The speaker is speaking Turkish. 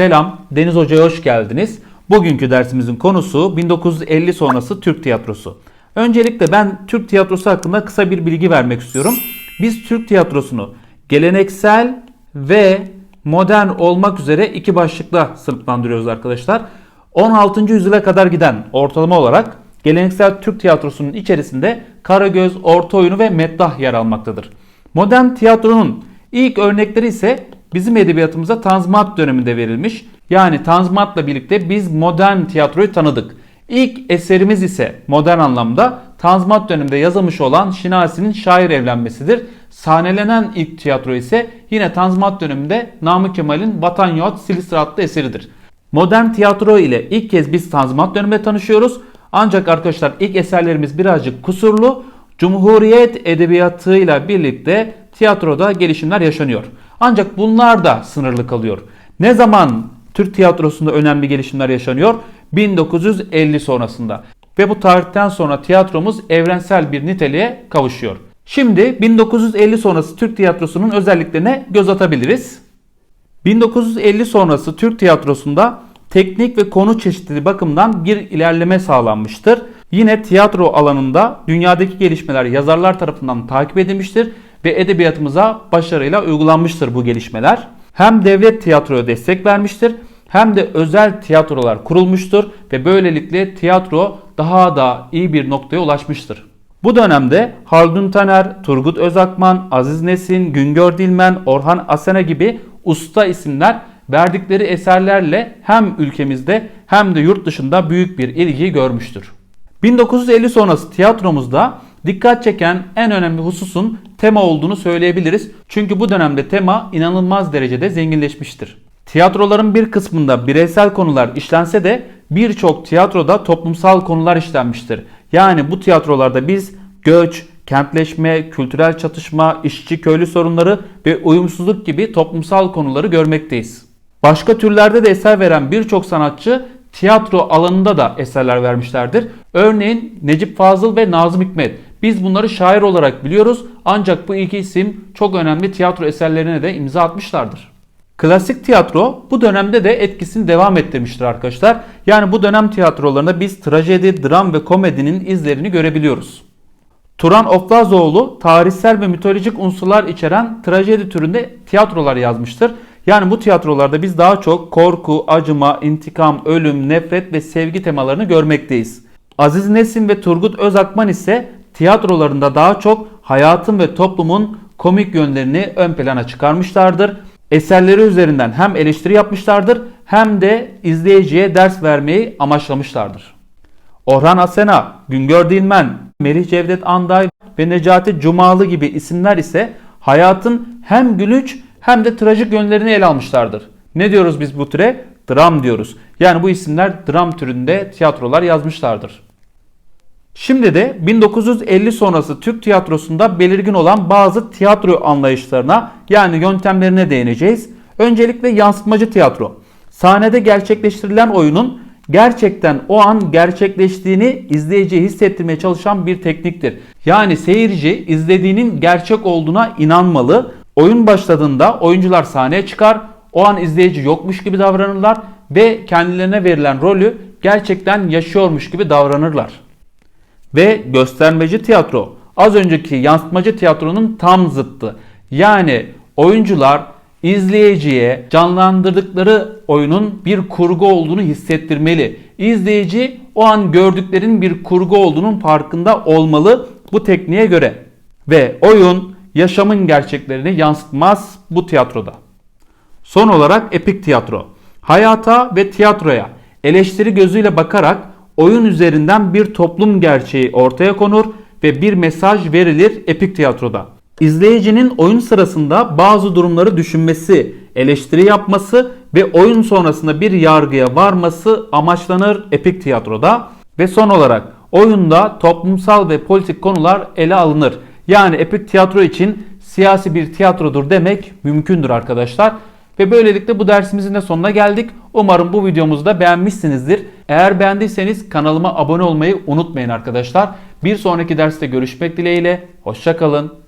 Selam, Deniz Hoca'ya hoş geldiniz. Bugünkü dersimizin konusu 1950 sonrası Türk tiyatrosu. Öncelikle ben Türk tiyatrosu hakkında kısa bir bilgi vermek istiyorum. Biz Türk tiyatrosunu geleneksel ve modern olmak üzere iki başlıkla sınıflandırıyoruz arkadaşlar. 16. yüzyıla kadar giden ortalama olarak geleneksel Türk tiyatrosunun içerisinde Karagöz, Orta Oyunu ve Meddah yer almaktadır. Modern tiyatronun ilk örnekleri ise bizim edebiyatımıza Tanzimat döneminde verilmiş. Yani Tanzimat'la birlikte biz modern tiyatroyu tanıdık. İlk eserimiz ise modern anlamda Tanzimat döneminde yazılmış olan Şinasi'nin Şair Evlenmesidir. Sahnelenen ilk tiyatro ise yine Tanzimat döneminde Namık Kemal'in Vatan Yahut Silistra adlı eseridir. Modern tiyatro ile ilk kez biz Tanzimat döneminde tanışıyoruz. Ancak arkadaşlar ilk eserlerimiz birazcık kusurlu. Cumhuriyet edebiyatıyla birlikte tiyatroda gelişimler yaşanıyor. Ancak bunlar da sınırlı kalıyor. Ne zaman Türk tiyatrosunda önemli gelişimler yaşanıyor? 1950 sonrasında. Ve bu tarihten sonra tiyatromuz evrensel bir niteliğe kavuşuyor. Şimdi 1950 sonrası Türk tiyatrosunun özelliklerine göz atabiliriz. 1950 sonrası Türk tiyatrosunda teknik ve konu çeşitliliği bakımından bir ilerleme sağlanmıştır. Yine tiyatro alanında dünyadaki gelişmeler yazarlar tarafından takip edilmiştir ve edebiyatımıza başarıyla uygulanmıştır bu gelişmeler. Hem devlet tiyatroya destek vermiştir hem de özel tiyatrolar kurulmuştur ve böylelikle tiyatro daha da iyi bir noktaya ulaşmıştır. Bu dönemde Haldun Taner, Turgut Özakman, Aziz Nesin, Güngör Dilmen, Orhan Asena gibi usta isimler verdikleri eserlerle hem ülkemizde hem de yurt dışında büyük bir ilgi görmüştür. 1950 sonrası tiyatromuzda dikkat çeken en önemli hususun tema olduğunu söyleyebiliriz. Çünkü bu dönemde tema inanılmaz derecede zenginleşmiştir. Tiyatroların bir kısmında bireysel konular işlense de birçok tiyatroda toplumsal konular işlenmiştir. Yani bu tiyatrolarda biz göç, kentleşme, kültürel çatışma, işçi köylü sorunları ve uyumsuzluk gibi toplumsal konuları görmekteyiz. Başka türlerde de eser veren birçok sanatçı tiyatro alanında da eserler vermişlerdir. Örneğin Necip Fazıl ve Nazım Hikmet. Biz bunları şair olarak biliyoruz ancak bu iki isim çok önemli tiyatro eserlerine de imza atmışlardır. Klasik tiyatro bu dönemde de etkisini devam ettirmiştir arkadaşlar. Yani bu dönem tiyatrolarında biz trajedi, dram ve komedinin izlerini görebiliyoruz. Turan Oflazoğlu tarihsel ve mitolojik unsurlar içeren trajedi türünde tiyatrolar yazmıştır. Yani bu tiyatrolarda biz daha çok korku, acıma, intikam, ölüm, nefret ve sevgi temalarını görmekteyiz. Aziz Nesin ve Turgut Özakman ise tiyatrolarında daha çok hayatın ve toplumun komik yönlerini ön plana çıkarmışlardır. Eserleri üzerinden hem eleştiri yapmışlardır hem de izleyiciye ders vermeyi amaçlamışlardır. Orhan Asena, Güngör Dilmen, Melih Cevdet Anday ve Necati Cumalı gibi isimler ise hayatın hem gülünç hem de trajik yönlerini ele almışlardır. Ne diyoruz biz bu türe? Dram diyoruz. Yani bu isimler dram türünde tiyatrolar yazmışlardır. Şimdi de 1950 sonrası Türk tiyatrosunda belirgin olan bazı tiyatro anlayışlarına yani yöntemlerine değineceğiz. Öncelikle yansıtmacı tiyatro. Sahnede gerçekleştirilen oyunun gerçekten o an gerçekleştiğini izleyiciye hissettirmeye çalışan bir tekniktir. Yani seyirci izlediğinin gerçek olduğuna inanmalı. Oyun başladığında oyuncular sahneye çıkar. O an izleyici yokmuş gibi davranırlar ve kendilerine verilen rolü gerçekten yaşıyormuş gibi davranırlar. Ve göstermeci tiyatro az önceki yansıtmacı tiyatronun tam zıttı. Yani oyuncular izleyiciye canlandırdıkları oyunun bir kurgu olduğunu hissettirmeli. İzleyici o an gördüklerinin bir kurgu olduğunun farkında olmalı bu tekniğe göre. Ve oyun yaşamın gerçeklerini yansıtmaz bu tiyatroda. Son olarak epik tiyatro. Hayata ve tiyatroya eleştiri gözüyle bakarak oyun üzerinden bir toplum gerçeği ortaya konur ve bir mesaj verilir epik tiyatroda. İzleyicinin oyun sırasında bazı durumları düşünmesi, eleştiri yapması ve oyun sonrasında bir yargıya varması amaçlanır epik tiyatroda. Ve son olarak oyunda toplumsal ve politik konular ele alınır. Yani epik tiyatro için siyasi bir tiyatrodur demek mümkündür arkadaşlar. Ve böylelikle bu dersimizin de sonuna geldik. Umarım bu videomuzu da beğenmişsinizdir. Eğer beğendiyseniz kanalıma abone olmayı unutmayın arkadaşlar. Bir sonraki derste görüşmek dileğiyle. Hoşçakalın.